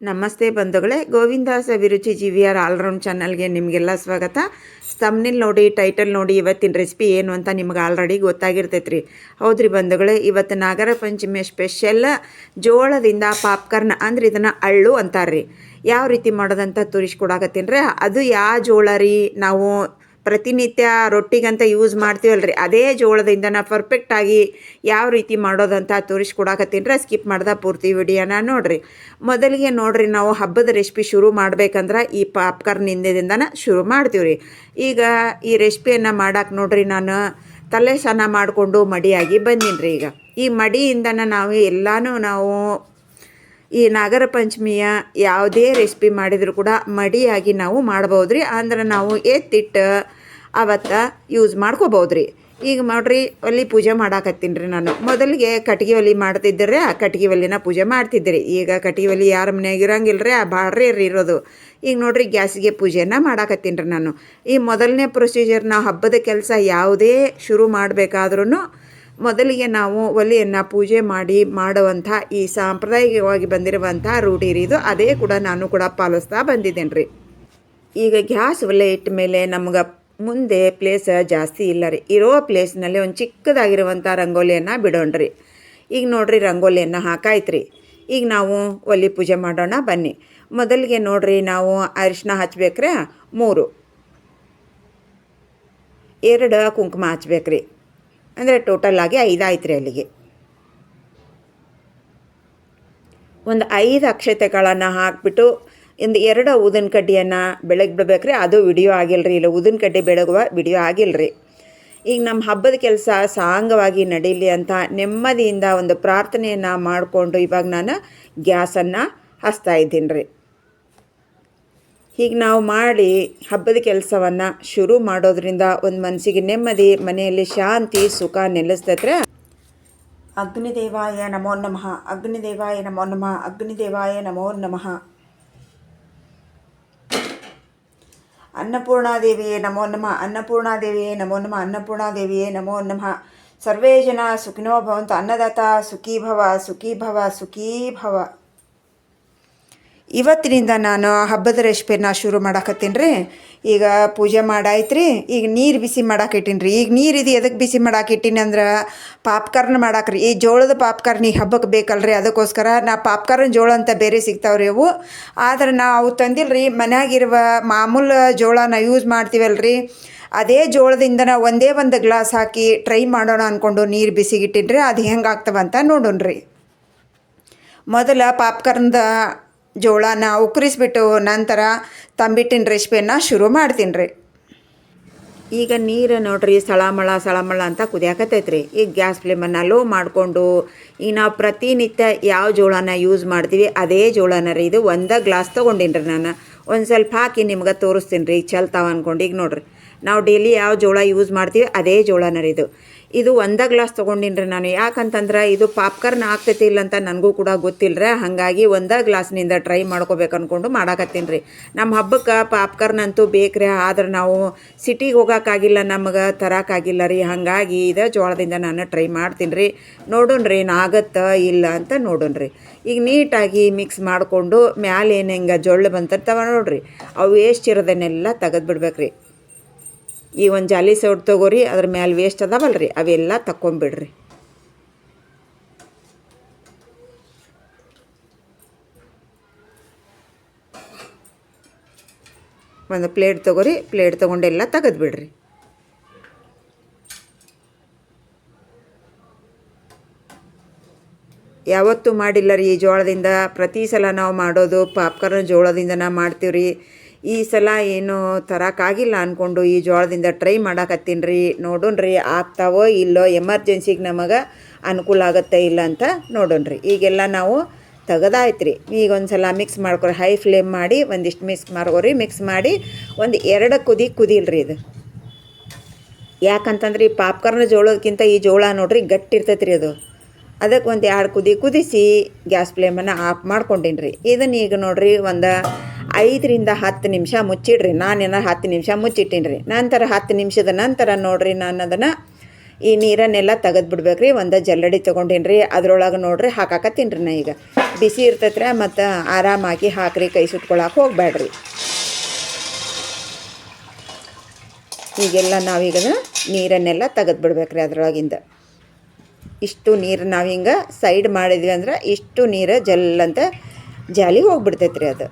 ನಮಸ್ತೆ ಬಂಧುಗಳೇ, ಗೋವಿಂದಾಸ ಅಭಿರುಚಿ ಜಿ ವಿ ಆರ್ ಆಲ್ರೌಂಡ್ ಚಾನಲ್ಗೆ ನಿಮಗೆಲ್ಲ ಸ್ವಾಗತ. ತಮ್ನಿಲ್ ನೋಡಿ ಟೈಟಲ್ ನೋಡಿ, ಇವತ್ತಿನ ರೆಸಿಪಿ ಏನು ಅಂತ ನಿಮ್ಗೆ ಆಲ್ರೆಡಿ ಗೊತ್ತಾಗಿರ್ತೈತ್ರಿ. ಹೌದ್ರಿ ಬಂಧುಗಳೇ, ಇವತ್ತು ನಾಗರ ಪಂಚಮಿ ಸ್ಪೆಷಲ್ ಜೋಳದಿಂದ ಪಾಪ್ಕಾರ್ನ್ ಅಂದ್ರೆ ಇದನ್ನು ಅಳ್ಳು ಅಂತಾರ್ರಿ. ಯಾವ ರೀತಿ ಮಾಡೋದಂತ ತೋರಿಸ್ಕೊಡಾಕತ್ತೀನಿ ರೀ ಅದು ಯಾವ ಜೋಳ ರೀ? ನಾವು ಪ್ರತಿನಿತ್ಯ ರೊಟ್ಟಿಗಂತ ಯೂಸ್ ಮಾಡ್ತೀವಲ್ರಿ. ಅದೇ ಜೋಳದಿಂದ ನಾ ಪರ್ಫೆಕ್ಟಾಗಿ ಯಾವ ರೀತಿ ಮಾಡೋದಂತ ತೋರಿಸ್ಕೊಡಾಕತ್ತೀನಿ ರೀ ಸ್ಕಿಪ್ ಮಾಡ್ದೆ ಪೂರ್ತಿ ವಿಡಿಯೋನ ನೋಡಿರಿ. ಮೊದಲಿಗೆ ನೋಡಿರಿ ನಾವು ಹಬ್ಬದ ರೆಸಿಪಿ ಶುರು ಮಾಡ್ಬೇಕಂದ್ರೆ ಈ ಪಾಪ್ಕಾರ್ನ್ ಹಿಂದೆದಿಂದನ ಶುರು ಮಾಡ್ತೀವಿ ರೀ ಈಗ ಈ ರೆಸಿಪಿಯನ್ನು ಮಾಡಕ್ಕೆ ನೋಡಿರಿ ನಾನು ತಲೆ ಸ್ನಾನ ಮಾಡಿಕೊಂಡು ಮಡಿಯಾಗಿ ಬಂದೀನಿ ರೀ ಈಗ. ಈ ಮಡಿಯಿಂದನ ನಾವು ಎಲ್ಲನೂ ನಾವು ಈ ನಾಗರ ಪಂಚಮಿಯ ಯಾವುದೇ ರೆಸಿಪಿ ಮಾಡಿದರೂ ಕೂಡ ಮಡಿಯಾಗಿ ನಾವು ಮಾಡ್ಬೋದು ರೀ ಅಂದ್ರೆ ನಾವು ಎತ್ತಿಟ್ಟು ಅವತ್ತು ಯೂಸ್ ಮಾಡ್ಕೋಬೋದು ರೀ ಈಗ ನೋಡ್ರಿ, ಒಲಿ ಪೂಜೆ ಮಾಡಾಕತ್ತೀನಿ ರೀ ನಾನು. ಮೊದಲಿಗೆ ಕಟ್ಗೆ ಒಲಿ ಮಾಡ್ತಿದ್ದರೆ ಆ ಕಟ್ಗೆ ಒಲಿನ ಪೂಜೆ ಮಾಡ್ತಿದ್ದೆ ರೀ ಈಗ ಕಟ್ಗೆ ಒಲಿ ಯಾರ ಮನೆಯಾಗ ಇರಂಗಿಲ್ಲ ರೀ ಆ ರೀ ಇರೋದು. ಈಗ ನೋಡ್ರಿ, ಗ್ಯಾಸಿಗೆ ಪೂಜೆನ ಮಾಡಾಕತ್ತೀನಿ ರೀ ನಾನು. ಈ ಮೊದಲನೇ ಪ್ರೊಸೀಜರ್ ನಾವು ಹಬ್ಬದ ಕೆಲಸ ಯಾವುದೇ ಶುರು ಮಾಡಬೇಕಾದ್ರೂ ಮೊದಲಿಗೆ ನಾವು ಒಲೆಯನ್ನು ಪೂಜೆ ಮಾಡಿ ಮಾಡುವಂಥ ಈ ಸಾಂಪ್ರದಾಯಿಕವಾಗಿ ಬಂದಿರುವಂಥ ರೂಢಿ ರೀ ಇದು. ಅದೇ ಕೂಡ ನಾನು ಕೂಡ ಪಾಲಿಸ್ತಾ ಬಂದಿದ್ದೇನೆ ರೀ. ಈಗ ಗ್ಯಾಸ್ ಒಲೆ ಇಟ್ಟ ಮೇಲೆ ನಮ್ಗೆ ಮುಂದೆ ಪ್ಲೇಸ್ ಜಾಸ್ತಿ ಇಲ್ಲ ರೀ. ಇರೋ ಪ್ಲೇಸ್ನಲ್ಲಿ ಒಂದು ಚಿಕ್ಕದಾಗಿರುವಂಥ ರಂಗೋಲಿಯನ್ನು ಬಿಡೋಣ್ರಿ ಈಗ ನೋಡಿರಿ ರಂಗೋಲಿಯನ್ನು ಹಾಕಾಯ್ತು ರೀ. ಈಗ ನಾವು ಒಲೆ ಪೂಜೆ ಮಾಡೋಣ ಬನ್ನಿ. ಮೊದಲಿಗೆ ನೋಡಿರಿ ನಾವು ಅರಿಶಿನ ಹಚ್ಬೇಕ್ರೆ ಮೂರು. ಎರಡು ಕುಂಕುಮ ಹಚ್ಬೇಕ್ರಿ. ಅಂದರೆ ಟೋಟಲ್ ಆಗಿ ಐದಾಯ್ತು ರೀ ಅಲ್ಲಿಗೆ. ಒಂದು ಐದು ಅಕ್ಷತೆಗಳನ್ನು ಹಾಕಿಬಿಟ್ಟು ಒಂದು ಎರಡು ಊದಿನ ಕಡ್ಡಿಯನ್ನು ಬೆಳಗ್ಗೆ ಬಿಡ್ಬೇಕ್ರಿ, ಅದು ವಿಡಿಯೋ ಆಗಿಲ್ಲ ರೀ ಇಲ್ಲ, ಊದಿನ ಕಡ್ಡಿ ಬೆಳಗುವ ವಿಡಿಯೋ ಆಗಿಲ್ಲ ರೀ ಈಗ ನಮ್ಮ ಹಬ್ಬದ ಕೆಲಸ ಸಾಂಗವಾಗಿ ನಡೀಲಿ ಅಂತ ನೆಮ್ಮದಿಯಿಂದ ಒಂದು ಪ್ರಾರ್ಥನೆಯನ್ನು ಮಾಡಿಕೊಂಡು ಇವಾಗ ನಾನು ಗ್ಯಾಸನ್ನು ಹಚ್ತಾ ಇದ್ದೀನಿ ರೀ ಹೀಗೆ ನಾವು ಮಾಡಿ ಹಬ್ಬದ ಕೆಲಸವನ್ನು ಶುರು ಮಾಡೋದ್ರಿಂದ ಒಂದು ಮನಸ್ಸಿಗೆ ನೆಮ್ಮದಿ, ಮನೆಯಲ್ಲಿ ಶಾಂತಿ, ಸುಖ ನೆಲೆಸ್ತೈತ್ರೆ ಅಗ್ನಿದೇವಾಯ ನಮೋ ನಮಃ, ಅಗ್ನಿದೇವಾಯ ನಮೋ ನಮಃ, ಅಗ್ನಿದೇವಾಯ ನಮೋ ನಮಃ. ಅನ್ನಪೂರ್ಣಾದೇವಿಯೇ ನಮೋ ನಮಃ, ಅನ್ನಪೂರ್ಣಾದೇವಿಯೇ ನಮೋ ನಮಃ, ಅನ್ನಪೂರ್ಣಾದೇವಿಯೇ ನಮೋ ನಮಃ. ಸರ್ವೇ ಜನ ಸುಖಿನೋ ಭವಂತ ಅನ್ನದಾತ ಸುಖೀ ಭವ ಸುಖೀ ಭವ ಸುಖೀ ಭವ ಇವತ್ತಿನಿಂದ ನಾನು ಹಬ್ಬದ ರೆಸಿಪಿನ ಶುರು ಮಾಡಾಕತ್ತೀನಿ ರೀ. ಈಗ ಪೂಜೆ ಮಾಡಾಯ್ತು ರೀ ಈಗ ನೀರು ಬಿಸಿ ಮಾಡಾಕಿಟ್ಟೀನಿ ರೀ. ಈಗ ನೀರು ಇದು ಎದಕ್ಕೆ ಬಿಸಿ ಮಾಡಾಕಿಟ್ಟೀನಿ ಅಂದ್ರೆ ಪಾಪ್ಕಾರ್ನ್ ಮಾಡಾಕ್ರಿ. ಈ ಜೋಳದ ಪಾಪ್ಕಾರ್ನ್ ಈ ಹಬ್ಬಕ್ಕೆ ಬೇಕಲ್ರಿ. ಅದಕ್ಕೋಸ್ಕರ ನಾ ಪಾಪ್ಕಾರ್ನ್ ಜೋಳ ಅಂತ ಬೇರೆ ಸಿಗ್ತಾವ್ರಿ ಅವು. ಆದ್ರೆ ನಾವು ತಂದಿಲ್ಲ ರೀ ಮನ್ಯಾಗಿರುವ ಮಾಮೂಲು ಜೋಳನ ಯೂಸ್ ಮಾಡ್ತೀವಲ್ರಿ. ಅದೇ ಜೋಳದಿಂದ ನಾವು ಒಂದೇ ಒಂದು ಗ್ಲಾಸ್ ಹಾಕಿ ಟ್ರೈ ಮಾಡೋಣ ಅಂದ್ಕೊಂಡು ನೀರು ಬಿಸಿಗಿಟ್ಟಿನ್ರಿ. ಅದು ಹೆಂಗೆ ಆಗ್ತವಂತ ನೋಡೋಣ ರೀ ಮೊದಲ ಪಾಪ್ಕಾರ್ನ್ದ ಜೋಳನ ಉಕ್ಕರಿಸ್ಬಿಟ್ಟು ನಂತರ ತಂಬಿಟ್ಟಿನ ರೆಸಿಪಿಯನ್ನು ಶುರು ಮಾಡ್ತೀನಿ ರೀ. ಈಗ ನೀರು ನೋಡ್ರಿ, ಸಳಮಳ ಸಳಮಳ ಅಂತ ಕುದಿಯಾಕತ್ತೈತೆ ರೀ ಈಗ ಗ್ಯಾಸ್ ಫ್ಲೇಮನ್ನು ಲೋ ಮಾಡಿಕೊಂಡು ಈಗ ನಾವು ಪ್ರತಿನಿತ್ಯ ಯಾವ ಜೋಳನ ಯೂಸ್ ಮಾಡ್ತೀವಿ, ಅದೇ ಜೋಳನ ರೀ. ಇದು ಒಂದು ಗ್ಲಾಸ್ ತೊಗೊಂಡಿನಿ ರೀ ನಾನು. ಒಂದು ಸ್ವಲ್ಪ ಹಾಕಿ ನಿಮ್ಗೆ ತೋರಿಸ್ತೀನಿ ರೀ. ಚಲ್ತಾವ ಅಂದ್ಕೊಂಡು ಈಗ ನೋಡ್ರಿ. ನಾವು ಡೈಲಿ ಯಾವ ಜೋಳ ಯೂಸ್ ಮಾಡ್ತೀವಿ, ಅದೇ ಜೋಳನ ರೀ ಇದು. ಇದು ಒಂದ ಗ್ಲಾಸ್ ತೊಗೊಂಡಿನಿ ರೀ ನಾನು. ಯಾಕಂತಂದ್ರೆ ಇದು ಪಾಪ್ಕಾರ್ನ್ ಆಗ್ತೈತಿ ಇಲ್ಲ ಅಂತ ನನಗೂ ಕೂಡ ಗೊತ್ತಿಲ್ಲರೆ ಹಾಗಾಗಿ ಒಂದ ಗ್ಲಾಸ್ನಿಂದ ಟ್ರೈ ಮಾಡ್ಕೋಬೇಕು ಅಂದ್ಕೊಂಡು ಮಾಡಾಕತ್ತೀನಿ ರೀ ನಮ್ಮ ಹಬ್ಬಕ್ಕೆ ಪಾಪ್ಕಾರ್ನ್ ಅಂತೂ ಬೇಕ್ರಿ. ಆದ್ರೆ ನಾವು ಸಿಟಿಗೆ ಹೋಗೋಕ್ಕಾಗಿಲ್ಲ ನಮಗೆ ತರೋಕ್ಕಾಗಿಲ್ಲ ರೀ. ಹಾಗಾಗಿ ಇದು ಜೋಳದಿಂದ ನಾನು ಟ್ರೈ ಮಾಡ್ತೀನಿ ರೀ ನೋಡೋಣ ರೀ ಆಗತ್ತಾ ಇಲ್ಲ ಅಂತ ನೋಡೋಣ ರೀ ಈಗ ನೀಟಾಗಿ ಮಿಕ್ಸ್ ಮಾಡಿಕೊಂಡು ಮ್ಯಾಲೆ ಏನು ಹಿಂಗೆ ಜೊಳ್ಳು ಬಂತಿರ್ತಾವ ನೋಡ್ರಿ. ಅವು ವೇಸ್ಟ್ ಇರೋದನ್ನೆಲ್ಲ ತೆಗೆದು ಬಿಡ್ಬೇಕು ರೀ ಈ ಒಂದು ಜಾಲಿ ಸೌಟ್ ತೊಗೋರಿ, ಅದ್ರ ಮ್ಯಾಲೆ ವೇಸ್ಟ್ ಅದಾವಲ್ಲ ರೀ ಅವೆಲ್ಲ ತಕ್ಕೊಂಬಿಡ್ರಿ. ಒಂದು ಪ್ಲೇಟ್ ತಗೋರಿ ಪ್ಲೇಟ್ ತೊಗೊಂಡೆಲ್ಲ ತೆಗೆದು ಬಿಡ್ರಿ ಯಾವತ್ತೂ ಮಾಡಿಲ್ಲ ರೀ ಈ ಜೋಳದಿಂದ. ಪ್ರತಿ ಸಲ ನಾವು ಮಾಡೋದು, ಪಾಪ್ಕಾರ್ನ್ ಜೋಳದಿಂದನ ಮಾಡ್ತೀವಿ ರೀ ಈ ಸಲ ಏನು ತರೋಕ್ಕಾಗಿಲ್ಲ ಅಂದ್ಕೊಂಡು ಈ ಜೋಳದಿಂದ ಟ್ರೈ ಮಾಡಾಕತ್ತೀನಿ ರೀ. ನೋಡೋಣ ರೀ ಆಗ್ತಾವೋ ಇಲ್ಲೋ ಎಮರ್ಜೆನ್ಸಿಗೆ ನಮಗೆ ಅನುಕೂಲ ಆಗುತ್ತೆ ಇಲ್ಲ ಅಂತ ನೋಡೋಣ ರೀ. ಈಗೆಲ್ಲ ನಾವು ತೆಗೆದಾಯ್ತು ರೀ. ಈಗ ಒಂದು ಸಲ ಮಿಕ್ಸ್ ಮಾಡ್ಕೊರಿ. ಹೈ ಫ್ಲೇಮ್ ಮಾಡಿ ಒಂದಿಷ್ಟು ಮಿಕ್ಸ್ ಮಾಡ್ಕೊರಿ. ಮಿಕ್ಸ್ ಮಾಡಿ ಒಂದು ಎರಡು ಕುದಿ ಕುದಿಲ್ರಿ ಇದು. ಯಾಕಂತಂದ್ರೆ ಈ ಪಾಪ್ಕಾರ್ನ್ ಜೋಳಕ್ಕಿಂತ ಈ ಜೋಳ ನೋಡ್ರಿ ಗಟ್ಟಿ ಇರ್ತೈತೆ ರೀ ಅದು. ಅದಕ್ಕೆ ಒಂದು ಎರಡು ಕುದಿ ಕುದಿಸಿ ಗ್ಯಾಸ್ ಫ್ಲೇಮನ್ನು ಆಫ್ ಮಾಡ್ಕೊಂಡಿನಿ ರೀ ಇದನ್ನ ಈಗ ನೋಡ್ರಿ ಒಂದು ಐದರಿಂದ ಹತ್ತು ನಿಮಿಷ ಮುಚ್ಚಿಡ್ರಿ. ನಾನೇನ ಹತ್ತು ನಿಮಿಷ ಮುಚ್ಚಿಟ್ಟೀನಿ ರೀ ನಂತರ ಹತ್ತು ನಿಮಿಷದ ನಂತರ ನೋಡ್ರಿ ನಾನು ಅದನ್ನು ಈ ನೀರನ್ನೆಲ್ಲ ತೆಗೆದು ಬಿಡ್ಬೇಕ್ರಿ ಒಂದು ಜಲ್ಲಡಿ ತೊಗೊಂಡೀನಿ ರೀ ಅದ್ರೊಳಗೆ ನೋಡ್ರಿ ಹಾಕಾಕತ್ತೀನಿ ನಾ ಈಗ. ಬಿಸಿ ಇರ್ತೈತ್ರಿ ಮತ್ತು ಆರಾಮಾಗಿ ಹಾಕ್ರಿ, ಕೈ ಸುಟ್ಕೊಳಕ್ಕೆ ಹೋಗ್ಬೇಡ್ರಿ ಈಗೆಲ್ಲ ನಾವೀಗ ನೀರನ್ನೆಲ್ಲ ತೆಗೆದು ಬಿಡ್ಬೇಕ್ರಿ ಅದರೊಳಗಿಂದ. ಇಷ್ಟು ನೀರು ನಾವು ಹಿಂಗೆ ಸೈಡ್ ಮಾಡಿದ್ವಿ ಅಂದ್ರೆ ಇಷ್ಟು ನೀರು ಜಲ್ಲಂತ ಜಾಲಿ ಹೋಗ್ಬಿಡ್ತೈತ್ರಿ ಅದು.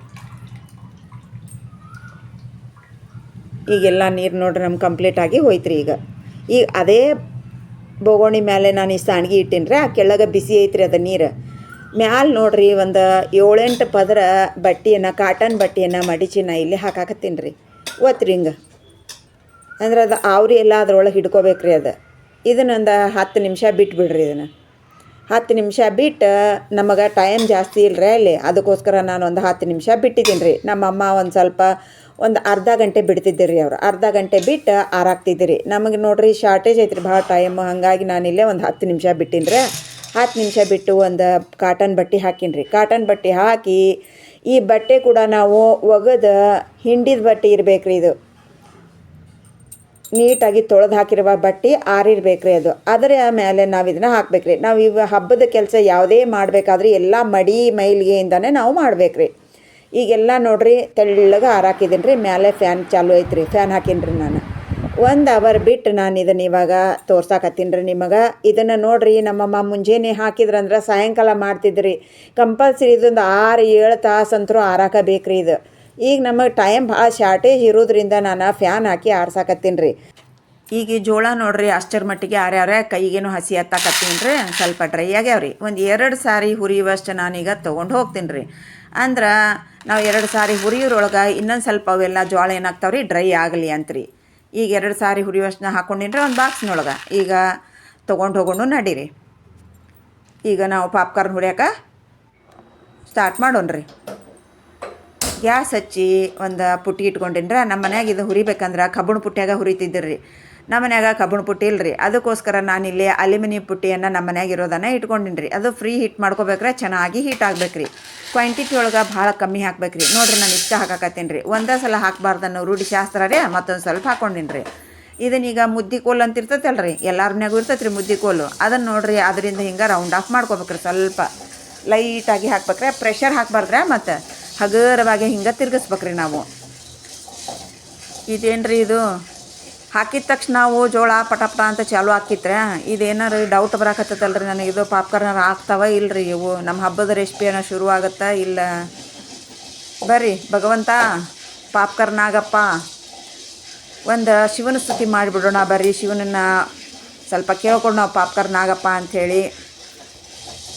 ಈಗೆಲ್ಲ ನೀರು ನೋಡ್ರಿ ಕಂಪ್ಲೀಟ್ ಆಗಿ ಹೋಯ್ತ್ರಿ ಈಗ. ಈಗ ಅದೇ ಬೋಗೋಣಿ ಮೇಲೆ ನಾನು ಈ ಸಾಣ್ಗಿ ಇಟ್ಟಿನ್ರಿ, ಆ ಕೆಳಗೆ ಬಿಸಿ ಐತ್ರಿ ಅದು ನೀರು. ಮ್ಯಾಲೆ ನೋಡ್ರಿ ಒಂದು ಏಳೆಂಟು ಪದರ ಬಟ್ಟೆಯನ್ನು ಕಾಟನ್ ಬಟ್ಟೆಯನ್ನು ಮಡಿಚಿ ನಾ ಇಲ್ಲಿ ಹಾಕಾಕತ್ತೀನಿ ರೀ ಒತ್ತಿರಿ ಹಿಂಗೆ. ಅಂದ್ರೆ ಅದು ಆವ್ರಿ ಎಲ್ಲ ಅದ್ರೊಳಗೆ ಹಿಡ್ಕೋಬೇಕ್ರಿ ಅದು. ಇದನ್ನೊಂದು ಹತ್ತು ನಿಮಿಷ ಬಿಟ್ಬಿಡ್ರಿ ಇದನ್ನು. ಹತ್ತು ನಿಮಿಷ ಬಿಟ್ಟು ನಮಗೆ ಟೈಮ್ ಜಾಸ್ತಿ ಇಲ್ಲರಿ ಅಲ್ಲಿ. ಅದಕ್ಕೋಸ್ಕರ ನಾನು ಒಂದು ಹತ್ತು ನಿಮಿಷ ಬಿಟ್ಟಿದ್ದೀನಿ ರೀ ನಮ್ಮಮ್ಮ ಒಂದು ಸ್ವಲ್ಪ ಒಂದು ಅರ್ಧ ಗಂಟೆ ಬಿಡ್ತಿದ್ದೀರಿ ಅವ್ರು. ಅರ್ಧ ಗಂಟೆ ಬಿಟ್ಟು ಆರಾಗ್ತಿದ್ದೀರಿ. ನಮಗೆ ನೋಡ್ರಿ ಶಾರ್ಟೇಜ್ ಐತ್ರಿ ಭಾಳ ಟೈಮ್ ಹಾಗಾಗಿ ನಾನು ಇಲ್ಲೇ ಒಂದು ಹತ್ತು ನಿಮಿಷ ಬಿಟ್ಟಿನಿ ರೀ ಹತ್ತು ನಿಮಿಷ ಬಿಟ್ಟು ಒಂದು ಕಾಟನ್ ಬಟ್ಟೆ ಹಾಕಿನ್ರಿ. ಕಾಟನ್ ಬಟ್ಟೆ ಹಾಕಿ ಈ ಬಟ್ಟೆ ಕೂಡ ನಾವು ಒಗದು ಹಿಂಡಿದ ಬಟ್ಟೆ ಇರಬೇಕು ರೀ ಇದು. ನೀಟಾಗಿ ತೊಳೆದು ಹಾಕಿರುವ ಬಟ್ಟೆ ಆರಿರ್ಬೇಕ್ರಿ ಅದು. ಅದರ ಮೇಲೆ ನಾವು ಇದನ್ನ ಹಾಕ್ಬೇಕ್ರಿ. ನಾವು ಇವ ಹಬ್ಬದ ಕೆಲಸ ಯಾವುದೇ ಮಾಡಬೇಕಾದ್ರೆ ಎಲ್ಲ ಮಡಿ, ಮೈಲಿಗೆಯಿಂದನೇ ನಾವು ಮಾಡ್ಬೇಕ್ರಿ. ಈಗೆಲ್ಲ ನೋಡ್ರಿ ತೆಳ್ಳಗೆ ಆರಾಕಿದ್ದೀನಿ ರೀ ಮೇಲೆ ಫ್ಯಾನ್ ಚಾಲು ಐತ್ರಿ ಫ್ಯಾನ್ ಹಾಕೀನಿ ರೀ ನಾನು. ಒಂದು ಅವರ್ ಬಿಟ್ಟು ನಾನು ಇದನ್ನು ಇವಾಗ ತೋರ್ಸಾಕತ್ತೀನಿ ರೀ ನಿಮಗೆ. ಇದನ್ನು ನೋಡ್ರಿ, ನಮ್ಮಮ್ಮ ಮುಂಜಾನೆ ಹಾಕಿದ್ರಂದ್ರೆ ಸಾಯಂಕಾಲ ಮಾಡ್ತಿದ್ರಿ. ಕಂಪಲ್ಸರಿ ಇದೊಂದು ಆರು, ಏಳು ತಾಸು ಅಂತರೂ ಆರಾಕ ಬೇಕ್ರಿ ಇದು. ಈಗ ನಮಗೆ ಟೈಮ್ ಭಾಳ ಶಾರ್ಟೇಜ್ ಇರೋದ್ರಿಂದ ನಾನು ಫ್ಯಾನ್ ಹಾಕಿ ಆರ್ಸಾಕತ್ತೀನಿ ರೀ. ಈಗ ಈ ಜೋಳ ನೋಡ್ರಿ, ಅಷ್ಟರ ಮಟ್ಟಿಗೆ ಆರ್ಯಾರ ಕೈಗೇನು ಹಸಿ ಹತ್ತಾಕತ್ತೀನಿ ರೀ, ಸ್ವಲ್ಪ ಡ್ರೈ ಆಗ್ಯಾವ್ರಿ. ಒಂದು ಎರಡು ಸಾರಿ ಹುರಿಯುವಷ್ಟು ನಾನೀಗ ತೊಗೊಂಡು ಹೋಗ್ತೀನಿ ರೀ. ಅಂದ್ರೆ ನಾವು ಎರಡು ಸಾರಿ ಹುರಿಯೋರೊಳಗೆ ಇನ್ನೊಂದು ಸ್ವಲ್ಪ ಅವೆಲ್ಲ ಜೋಳ ಏನಾಗ್ತಾವ್ರಿ? ಡ್ರೈ ಆಗಲಿ ಅಂತ್ರಿ. ಈಗ ಎರಡು ಸಾರಿ ಹುರಿಯುವಷ್ಟನ್ನ ಹಾಕ್ಕೊಂಡಿನಿ ರೀ ಒಂದು ಬಾಕ್ಸ್ನೊಳಗೆ ಈಗ ತೊಗೊಂಡು ಹೋಗೋಣ ನಡೀರಿ. ಈಗ ನಾವು ಪಾಪ್ಕಾರ್ನ್ ಹುರಿಯಾಕ ಸ್ಟಾರ್ಟ್ ಮಾಡೋಣ್ರಿ. ಗ್ಯಾಸ್ ಹಚ್ಚಿ ಒಂದು ಪುಟ್ಟಿ ಇಟ್ಕೊಂಡಿನ್ರ. ನಮ್ಮ ಮನ್ಯಾಗ ಇದು ಹುರಿಬೇಕಂದ್ರೆ ಕಬ್ಬಣ ಪುಟ್ಟಿಯಾಗ ಹುರಿತಿದ್ದಿರಿ ನಮ್ಮ ಮನ್ಯಾಗ ಕಬ್ಬಣ ಪುಟ್ಟಿ ಇಲ್ರಿ. ಅದಕ್ಕೋಸ್ಕರ ನಾನಿಲ್ಲಿ ಅಲ್ಯೂಮಿನಿಯಂ ಪುಟ್ಟಿಯನ್ನು ನಮ್ಮ ಮನ್ಯಾಗ ಇರೋದನ್ನು ಇಟ್ಕೊಂಡಿನಿ ಅದು ಫ್ರೀ ಹೀಟ್ ಮಾಡ್ಕೋಬೇಕ್ರೆ ಚೆನ್ನಾಗಿ ಹೀಟ್ ಆಗ್ಬೇಕ್ರಿ. ಕ್ವಾಂಟಿಟಿ ಒಳಗೆ ಭಾಳ ಕಮ್ಮಿ ಹಾಕ್ಬೇಕ್ರಿ. ನೋಡ್ರಿ ನಾನು ಇಷ್ಟ ಹಾಕಾಕತ್ತೀನಿ ರೀ ಒಂದೇ ಸಲ ಹಾಕಬಾರ್ದನ್ನು ರೂಢಿ ಶಾಸ್ತ್ರ ರೀ, ಮತ್ತೊಂದು ಸ್ವಲ್ಪ ಹಾಕ್ಕೊಂಡಿನಿ ರೀ ಇದನ್ನೀಗ ಮುದ್ದಿ ಕೋಲು ಅಂತ ಇರ್ತೈತಲ್ಲ ರೀ ಎಲ್ಲರ ಮನ್ಯಾಗೂ ಇರ್ತೈತೆ ರೀ ಮುದ್ದಿ ಕೋಲು. ಅದನ್ನು ನೋಡಿರಿ, ಅದರಿಂದ ಹಿಂಗೆ ರೌಂಡ್ ಆಫ್ ಮಾಡ್ಕೋಬೇಕ್ರಿ ಸ್ವಲ್ಪ. ಲೈಟಾಗಿ ಹಾಕ್ಬೇಕ್ರೆ ಪ್ರೆಷರ್ ಹಾಕ್ಬಾರ್ದ್ರೆ ಮತ್ತು ಹಗುರವಾಗಿ ಹಿಂಗೆ ತಿರ್ಗಿಸ್ಬೇಕ್ರಿ ನಾವು. ಇದೇನು ರೀ ಇದು? ಹಾಕಿದ ತಕ್ಷಣ ನಾವು ಜೋಳ ಪಟ ಪಟ ಅಂತ ಚಾಲು ಹಾಕಿದ್ರೆ, ಇದೇನಾರು ಡೌಟ್ ಬರಾಕತ್ತಲ್ರಿ ನನಗೆ? ಇದು ಪಾಪ್ಕಾರ್ನ್ ಆಗ್ತಾವ ಇಲ್ರಿ ಇವು? ನಮ್ಮ ಹಬ್ಬದ ರೆಸಿಪಿ ಏನೋ ಶುರು ಆಗುತ್ತಾ ಇಲ್ಲ? ಬರ್ರಿ, ಭಗವಂತ ಪಾಪ್ಕಾರ್ನ್ ಆಗಪ್ಪ ಒಂದು ಶಿವನ ಸ್ತುತಿ ಮಾಡಿಬಿಡೋಣ ಬರ್ರಿ. ಶಿವನನ್ನ ಸ್ವಲ್ಪ ಕೇಳ್ಕೊಂಡು ನಾವು ಪಾಪ್ಕಾರ್ನ್ ಆಗಪ್ಪ ಅಂಥೇಳಿ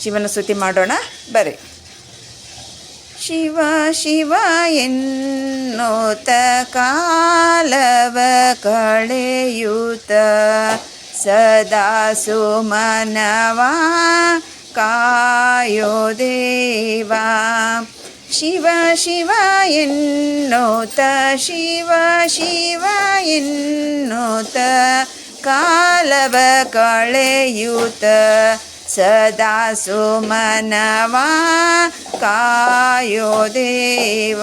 ಶಿವನ ಸ್ತುತಿ ಮಾಡೋಣ ಬರ್ರಿ. ಶಿವ ಶಿವ ಎನ್ನೋತ ಕಾಲವ ಕಳೆಯುತ ಸದಾ ಸುಮನವ ಕಾಯೋ ದೇವ ಶಿವ ಶಿವ ಎನ್ನೋತ ಶಿವ ಶಿವ ಎನ್ನೋತ ಕಾಲವ ಕಳೆಯುತ ಸದಾ ಸುಮನವಾ ಕಾಯೋ ದೇವ.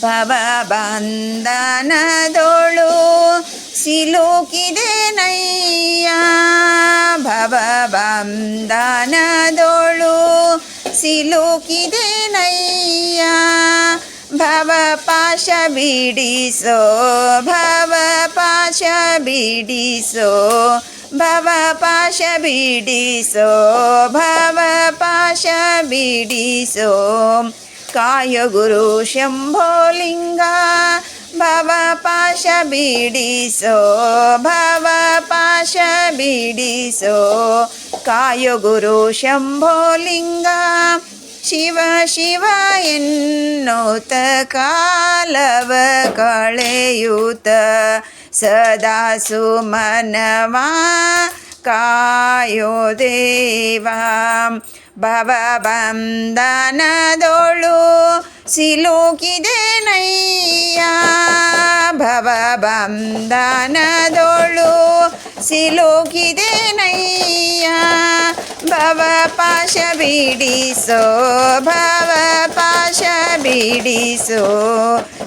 ಭವ ಬಂಧನದೊಳು ಸಿಲುಕಿದೆ ಭವ ಬಂಧನದೊಳು ಸಿಲುಕಿದೆ ನಯ್ಯ. ಭವ ಪಾಶ ಬಿಡಿಸೋ, ಭವ ಪಾಶ ಬಿಡಿಸೋ, ಭವ ಪಾಶ ಬಿಡಿಸೋ, ಭವ ಪಾಶ ಬಿಡಿಸೋ. ಕಾಯ ಗುರು ಶಂಭೋಲಿಂಗ ಭವ ಪಾಶ ಬಿಡಿಸೋ, ಭವ ಪಾಶ ಬಿಡಿಸೋ. ಕಾಯ ಗುರು ಶಂಭೋಲಿಂಗ ಶಿವ ಶಿವ ಎನ್ನೋತ ಕಾಲವ ಕಳೆಯುತ ಸದಾ ಸುಮನವ ಕಾಯೋ ದೇವ ಭವ ಬಂಧನದೊಳು ಸಿಲುಕಿದೆ ನಯ್ಯ ಭವ ಬಂಧನದೊಳು ಸಿಲುಕಿದೆ ನಯ್ಯ ಭವ ಪಾಶ ಬಿಡಿಸೋ, ಭವ ಪಾಶ ಬಿಡಿಸೋ.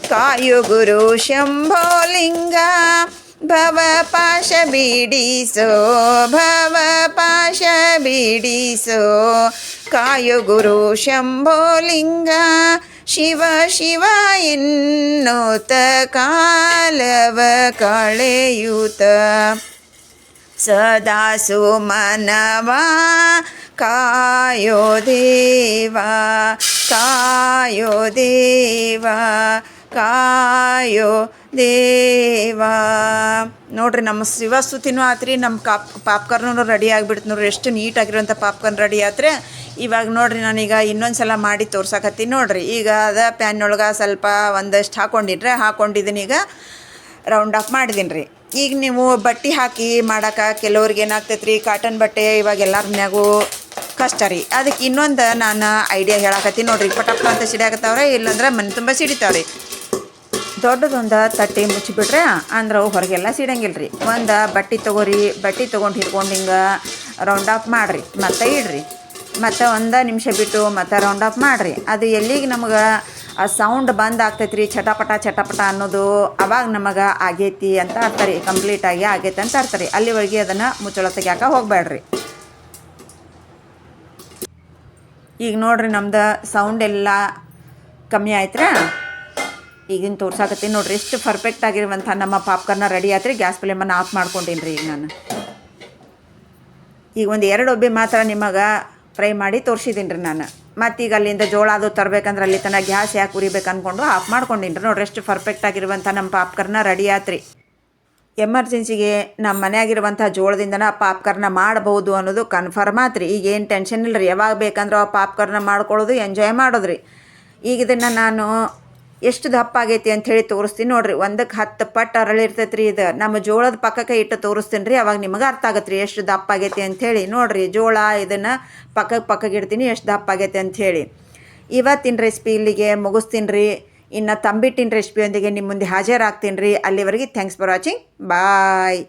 ಕಾಯು ಗುರು ಶಂಭೋಲಿಂಗ ಭವ ಪಾಶ ಬಿಡಿಸೋ, ಭವ ಪಾಶ ಬಿಡಿಸೋ. ಕಾಯು ಗುರು ಶಂಭೋಲಿಂಗ ಶಿವ ಶಿವ ಎನ್ನುತ್ತ ಕಾಲವ ಕಳೆಯುತ್ತ. ಸದಾ ಸುಮನವಾ, ಕಾಯೋ ದೇವಾ ಕಾಯೋ ದೇವಾ ಕಾಯೋ ದೇವಾ. ನೋಡ್ರಿ, ನಮ್ಮ ಶಿವಸ್ತುತಿನೂ ಆತ್ರಿ, ನಮ್ಮ ಕಾಪ್ ಪಾಪ್ಕಾರ್ನು ರೆಡಿ ಆಗಿಬಿಡ್ತು ನೋಡ್ರಿ. ಎಷ್ಟು ನೀಟಾಗಿರುವಂಥ ಪಾಪ್ಕಾರ್ನ್ ರೆಡಿ ಆದ್ರೆ ಇವಾಗ ನೋಡ್ರಿ, ನಾನೀಗ ಇನ್ನೊಂದು ಸಲ ಮಾಡಿ ತೋರ್ಸಕತ್ತೀನಿ ನೋಡ್ರಿ. ಈಗ ಅದ ಪ್ಯಾನ್ನೊಳಗೆ ಸ್ವಲ್ಪ ಒಂದಷ್ಟು ಹಾಕೊಂಡಿಟ್ರೆ ಹಾಕೊಂಡಿದ್ದೀನಿ ಈಗ ರೌಂಡ್ ಆಫ್ ಮಾಡಿದ್ದೀನಿ ರೀ ಈಗ ನೀವು ಬಟ್ಟೆ ಹಾಕಿ ಮಾಡಕ್ಕೆ ಕೆಲವ್ರಿಗೆ ಏನಾಗ್ತೈತೆ ರೀ ಕಾಟನ್ ಬಟ್ಟೆ ಇವಾಗ ಎಲ್ಲರ ಮನ್ಯಾಗೂ ಕಷ್ಟ ರೀ. ಅದಕ್ಕೆ ಇನ್ನೊಂದು ನಾನು ಐಡಿಯಾ ಹೇಳಕತ್ತೀನಿ ನೋಡ್ರಿ. ಪಟಪ್ಪ ಅಂತ ಸಿಡಿಯಾಕತ್ತಾವ್ರೆ, ಇಲ್ಲಂದ್ರೆ ಮನೆ ತುಂಬ ಸಿಡಿತಾವ್ರಿ. ದೊಡ್ಡದೊಂದು ತಟ್ಟೆ ಮುಚ್ಚಿಬಿಟ್ರೆ ಅಂದ್ರೆ ಅವು ಹೊರಗೆಲ್ಲ ಸಿಡಂಗಿಲ್ಲ ರೀ ಒಂದು ಬಟ್ಟೆ ತೊಗೋರಿ, ಬಟ್ಟೆ ತೊಗೊಂಡು ಹಿಡ್ಕೊಂಡು ಹಿಂಗೆ ರೌಂಡ್ ಆಫ್ ಮಾಡಿರಿ. ಮತ್ತೆ ಇಡ್ರಿ. ಮತ್ತು ಒಂದು ನಿಮಿಷ ಬಿಟ್ಟು ಮತ್ತೆ ರೌಂಡ್ ಆಫ್ ಮಾಡಿರಿ. ಅದು ಎಲ್ಲಿಗೆ ನಮಗೆ ಆ ಸೌಂಡ್ ಬಂದ್ ರೀ ಚಟಪಟ ಚಟಪಟ ಅನ್ನೋದು ಅವಾಗ ನಮಗೆ ಆಗೈತಿ ಅಂತ ಅರ್ತಾರೆ ಕಂಪ್ಲೀಟಾಗಿ ಆಗೈತೆ ಅಂತ ಅರ್ತಾರೆ ಅಲ್ಲಿವರೆಗೆ ಅದನ್ನು ಮುಚ್ಚಳ ತೆಗಿಯಾಕ ಹೋಗಬೇಡ್ರಿ ಈಗ ನೋಡ್ರಿ ನಮ್ದು ಸೌಂಡ್ ಎಲ್ಲ ಕಮ್ಮಿ ಆಯ್ತ್ರ? ಈಗಿನ ತೋರ್ಸಾಕತ್ತೀನಿ ನೋಡ್ರಿ ಎಷ್ಟು ಪರ್ಫೆಕ್ಟ್ ಆಗಿರುವಂಥ ನಮ್ಮ ಪಾಪ್ಕಾರ್ನ ರೆಡಿ ಆಯ್ತ್ರಿ ಗ್ಯಾಸ್ ಫ್ಲೇಮನ್ನು ಆಫ್ ಮಾಡ್ಕೊಂಡೀನಿ ರೀ ಈಗ ನಾನು. ಈಗ ಒಂದು ಎರಡು ಒಬ್ಬಿ ಮಾತ್ರ ನಿಮಗೆ ಫ್ರೈ ಮಾಡಿ ತೋರಿಸಿದ್ದೀನಿ ರೀ ನಾನು. ಮತ್ತೀಗ ಅಲ್ಲಿಂದ ಜೋಳ ಅದು ತರಬೇಕಂದ್ರೆ ಅಲ್ಲಿ ತನಕ ಗ್ಯಾಸ್ ಯಾಕೆ ಉರಿಬೇಕು ಅಂದ್ಕೊಂಡು ಆಫ್ ಮಾಡ್ಕೊಂಡಿನ್ರಿ ನೋಡಿ ನೋಡ್ರಿ, ಎಷ್ಟು ಪರ್ಫೆಕ್ಟ್ ಆಗಿರುವಂಥ ನಮ್ಮ ಪಾಪ್ಕರ್ನ ರೆಡಿ ಆತ್ರಿ. ಎಮರ್ಜೆನ್ಸಿಗೆ ನಮ್ಮ ಮನೆಯಾಗಿರುವಂಥ ಜೋಳದಿಂದನ ಪಾಪ್ಕರ್ನ ಮಾಡಬಹುದು ಅನ್ನೋದು ಕನ್ಫರ್ಮ್ ಆತ್ರಿ. ಈಗ ಏನು ಟೆನ್ಷನ್ ಇಲ್ಲ ರೀ ಯಾವಾಗ ಬೇಕಂದ್ರೆ ಪಾಪ್ಕರ್ನ ಮಾಡ್ಕೊಳ್ಳೋದು ಎಂಜಾಯ್ ಮಾಡೋದು ರೀ ಈಗ ಇದನ್ನು ನಾನು ಎಷ್ಟು ದಪ್ಪ ಆಗೈತಿ ಅಂತ ಹೇಳಿ ತೋರಿಸ್ತೀನಿ ನೋಡ್ರಿ. ಒಂದಕ್ಕೆ ಹತ್ತು ಪಟ್ಟು ಅರಳಿರ್ತೈತೆ ರೀ ಇದು. ನಮ್ಮ ಜೋಳದ ಪಕ್ಕಕ್ಕೆ ಇಟ್ಟು ತೋರಿಸ್ತೀನಿ ರೀ ಅವಾಗ ನಿಮಗೆ ಅರ್ಥ ಆಗತ್ತೆ ರೀ ಎಷ್ಟು ದಪ್ಪ ಆಗೈತಿ ಅಂಥೇಳಿ ನೋಡ್ರಿ, ಜೋಳ ಇದನ್ನು ಪಕ್ಕಕ್ಕೆ ಪಕ್ಕಕ್ಕೆ ಇಡ್ತೀನಿ, ಎಷ್ಟು ದಪ್ಪ ಆಗೈತೆ ಅಂಥೇಳಿ ಇವತ್ತಿನ ರೆಸಿಪಿ ಇಲ್ಲಿಗೆ ಮುಗಿಸ್ತೀನಿ ರೀ ಇನ್ನು ತಂಬಿಟ್ಟಿನ ರೆಸಿಪಿಯೊಂದಿಗೆ ನಿಮ್ಮ ಮುಂದೆ ಹಾಜರಾಗ್ತೀನಿ ರೀ ಅಲ್ಲಿವರೆಗೆ ಥ್ಯಾಂಕ್ಸ್ ಫಾರ್ ವಾಚಿಂಗ್ ಬಾಯ್